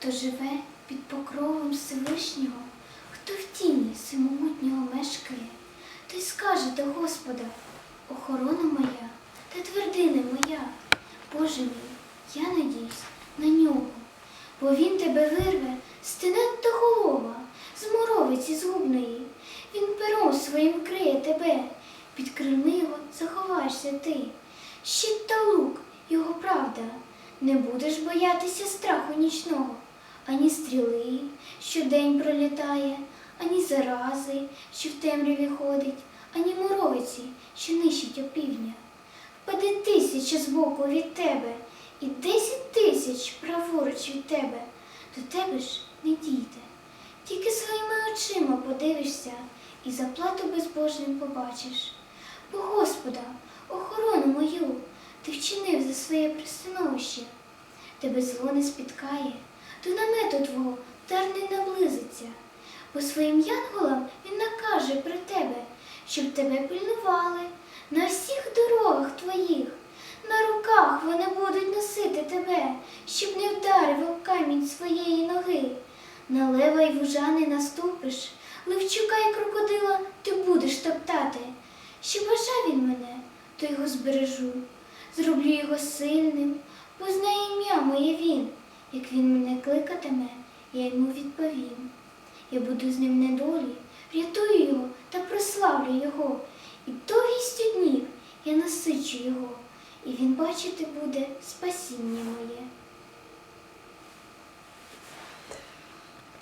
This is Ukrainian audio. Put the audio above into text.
хто живе під покровом Всевишнього, хто в тіні всемогутнього мешкає, той скаже до Господа, охорона моя та твердина моя, Боже мій, я надіюсь на нього, бо він тебе вирве з тенет до голова, з моровиці згубної, він пером своїм вкриє тебе, під крильми його заховаєшся ти, щит та лук, його правда, не будеш боятися страху нічного, ані стріли, що день пролітає, ані зарази, що в темряві ходить, ані моровиці, що нищить опівдня. Впаде тисяча збоку від тебе, і десять тисяч праворуч від тебе, до тебе ж не дійде. Тільки своїми очима подивишся і заплату безбожним побачиш. Бо Господа, охорону мою, ти вчинив за своє пристановище. Тебе зло не спіткає, до намету твого дар не наблизиться, бо своїм янголам він накаже про тебе, щоб тебе пильнували на всіх дорогах твоїх. На руках вони будуть носити тебе, щоб не вдарив об камінь своєї ноги. На лева й вужа не наступиш, левчука й крокодила ти будеш топтати. Що бажав він мене, то його збережу, зроблю його сильним, познає ім'я моє він. Як він мене кликатиме, я йому відповім. Я буду з ним недолі, врятую його та прославлю його, і довгістю днів я насичу його, і він бачити буде спасіння моє.